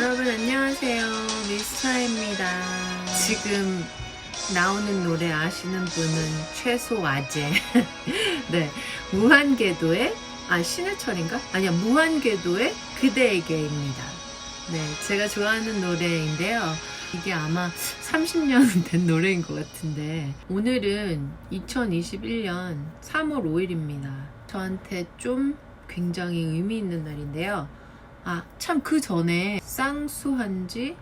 여러분 안녕하세요. 미스타입니다. 지금 나오는 노래 아시는 분은 최소아재. 네 무한궤도의 아 신해철인가? 아니야 무한궤도의 그대에게입니다. 네 제가 좋아하는 노래인데요. 이게 아마 30년 된 노래인 것 같은데. 오늘은 2021년 3월 5일입니다. 저한테 좀 굉장히 의미 있는 날인데요. 아, 참 그 전에 쌍수한 지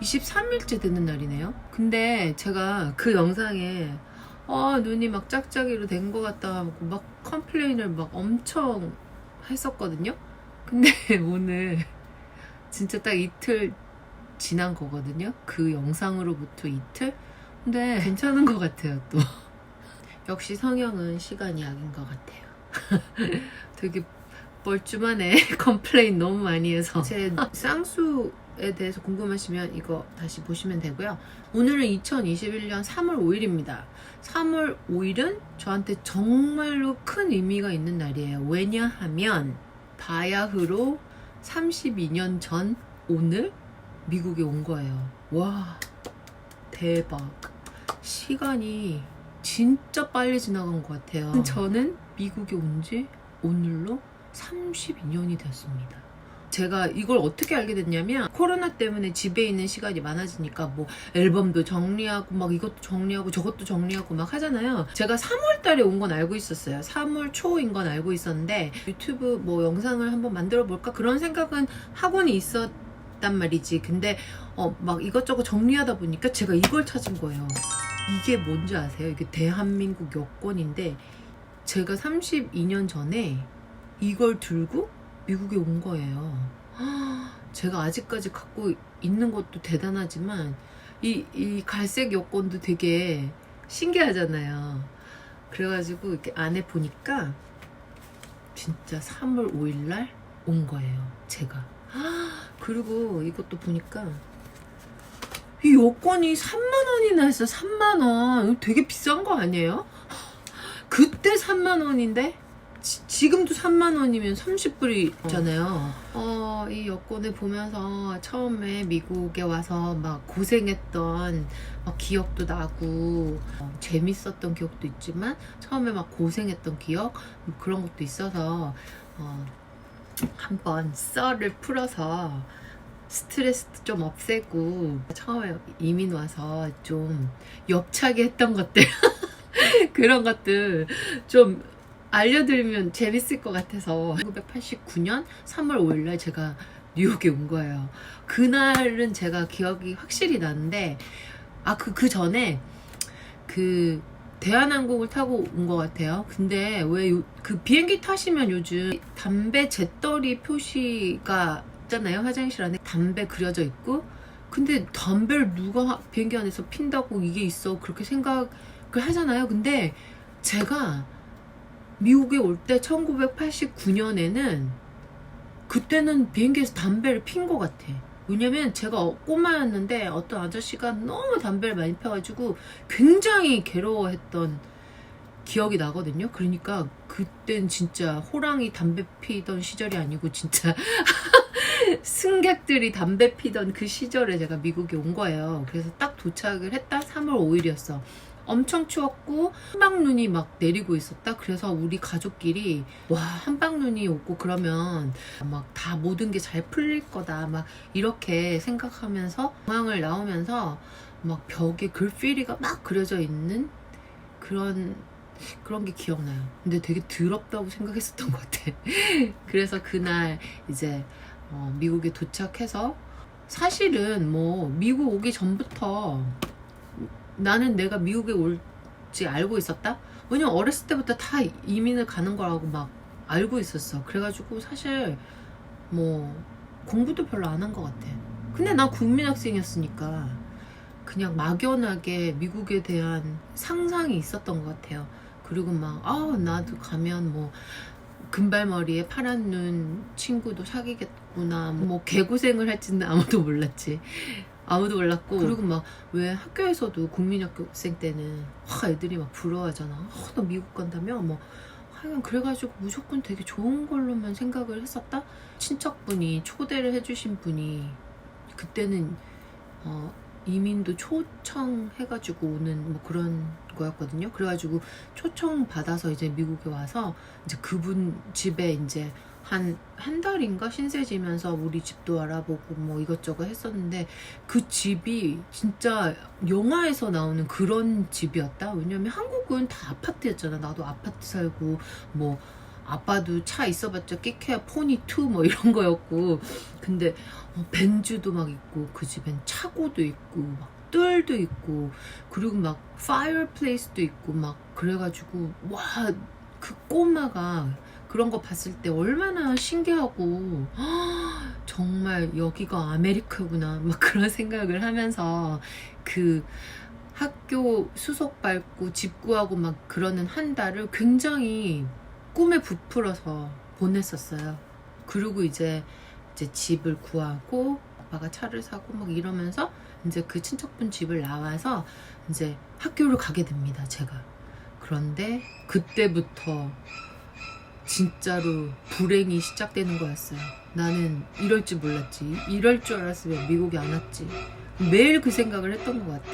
23일째 되는 날이네요. 근데 제가 그 영상에 아, 눈이 막 짝짝이로 된 것 같다 하고 막 컴플레인을 막 엄청 했었거든요. 근데 오늘 진짜 딱 이틀 지난 거거든요. 그 영상으로부터 이틀? 근데 괜찮은 것 같아요, 또. 역시 성형은 시간이 약인 것 같아요. 되게 뻘쭘하네. 컴플레인 너무 많이 해서. 제 쌍수 에 대해서 궁금하시면 이거 다시 보시면 되고요. 오늘은 2021년 3월 5일입니다. 3월 5일은 저한테 정말로 큰 의미가 있는 날이에요. 왜냐하면 바야흐로 32년 전 오늘 미국에 온 거예요. 와, 대박. 시간이 진짜 빨리 지나간 것 같아요. 저는 미국에 온 지 오늘로 32년이 됐습니다. 제가 이걸 어떻게 알게 됐냐면 코로나 때문에 집에 있는 시간이 많아지니까 뭐 앨범도 정리하고 막 이것도 정리하고 저것도 정리하고 막 하잖아요. 제가 3월 달에 온 건 알고 있었어요. 3월 초인 건 알고 있었는데 유튜브 뭐 영상을 한번 만들어 볼까 그런 생각은 하고는 있었단 말이지. 근데 어 막 이것저것 정리하다 보니까 제가 이걸 찾은 거예요. 이게 뭔지 아세요? 이게 대한민국 여권인데 제가 32년 전에 이걸 들고 미국에 온 거예요. 제가 아직까지 갖고 있는 것도 대단하지만 이, 이 갈색 여권도 되게 신기하잖아요. 그래가지고 이렇게 안에 보니까 진짜 3월 5일날 온 거예요. 제가. 그리고 이것도 보니까 이 여권이 3만 원이나 했어. 3만 원. 되게 비싼 거 아니에요? 그때 3만 원인데 지, 금도 3만 원이면 30불이잖아요. 어, 이 여권을 보면서 처음에 미국에 와서 막 고생했던 막 기억도 나고 어, 재밌었던 기억도 있지만 처음에 막 고생했던 기억 뭐 그런 것도 있어서 어, 한번 썰을 풀어서 스트레스도 좀 없애고 처음에 이민 와서 좀 엽차게 했던 것들 그런 것들 좀 알려드리면 재밌을 것 같아서 1989년 3월 5일날 제가 뉴욕에 온 거예요. 그날은 제가 기억이 확실히 나는데 아그그 전에 그 대한항공을 타고 온 것 같아요. 근데 왜 그 비행기 타시면 요즘 담배 재떨이 표시가 있잖아요. 화장실 안에 담배 그려져 있고 근데 담배를 누가 비행기 안에서 핀다고 이게 있어 그렇게 생각을 하잖아요. 근데 제가 미국에 올 때 1989년에는 그때는 비행기에서 담배를 핀 것 같아. 왜냐면 제가 꼬마였는데 어떤 아저씨가 너무 담배를 많이 펴가지고 굉장히 괴로워했던 기억이 나거든요. 그러니까 그땐 진짜 호랑이 담배 피던 시절이 아니고 진짜 승객들이 담배 피던 그 시절에 제가 미국에 온 거예요. 그래서 딱 도착을 했다 3월 5일이었어. 엄청 추웠고 한방눈이 막 내리고 있었다. 그래서 우리 가족끼리 와 한방눈이 오고 그러면 막 다 모든 게 잘 풀릴 거다. 막 이렇게 생각하면서 공항을 나오면서 막 벽에 글피리가 막 그려져 있는 그런 그런 게 기억나요. 근데 되게 더럽다고 생각했었던 것 같아. 그래서 그날 이제 어, 미국에 도착해서 사실은 뭐 미국 오기 전부터 나는 내가 미국에 올지 알고 있었다? 왜냐면 어렸을 때부터 다 이민을 가는 거라고 막 알고 있었어. 그래가지고 사실 뭐 공부도 별로 안 한 것 같아. 근데 난 국민학생이었으니까 그냥 막연하게 미국에 대한 상상이 있었던 것 같아요. 그리고 막, 아, 나도 가면 뭐, 금발머리에 파란 눈 친구도 사귀겠구나. 뭐, 개고생을 할지는 아무도 몰랐지. 아무도 몰랐고 그리고 막 왜 학교에서도 국민학생 때는 와 애들이 막 부러워하잖아. 어, 너 미국 간다며? 뭐 하여간 그래가지고 무조건 되게 좋은 걸로만 생각을 했었다? 친척분이 초대를 해주신 분이 그때는 어 이민도 초청해가지고 오는 뭐 그런 거였거든요. 그래가지고 초청 받아서 이제 미국에 와서 이제 그분 집에 이제 한 한 달인가 신세 지면서 우리 집도 알아보고 뭐 이것저것 했었는데 그 집이 진짜 영화에서 나오는 그런 집이었다. 왜냐면 한국은 다 아파트였잖아. 나도 아파트 살고 뭐 아빠도 차 있어봤자 끼케야 포니 투뭐 이런 거였고 근데 어, 벤즈도 막 있고 그 집엔 차고도 있고 막 뜰도 있고 그리고 막 파이어플레이스도 있고 막 그래가지고 와 그 꼬마가 그런 거 봤을 때 얼마나 신기하고 정말 여기가 아메리카구나 막 그런 생각을 하면서 그 학교 수속 밟고 집 구하고 막 그러는 한 달을 굉장히 꿈에 부풀어서 보냈었어요. 그리고 이제 이제 집을 구하고 아빠가 차를 사고 막 이러면서 이제 그 친척분 집을 나와서 이제 학교를 가게 됩니다. 제가. 그런데 그때부터 진짜로 불행이 시작되는 거였어요. 나는 이럴 줄 몰랐지. 이럴 줄 알았으면 미국에 안 왔지. 매일 그 생각을 했던 것 같아.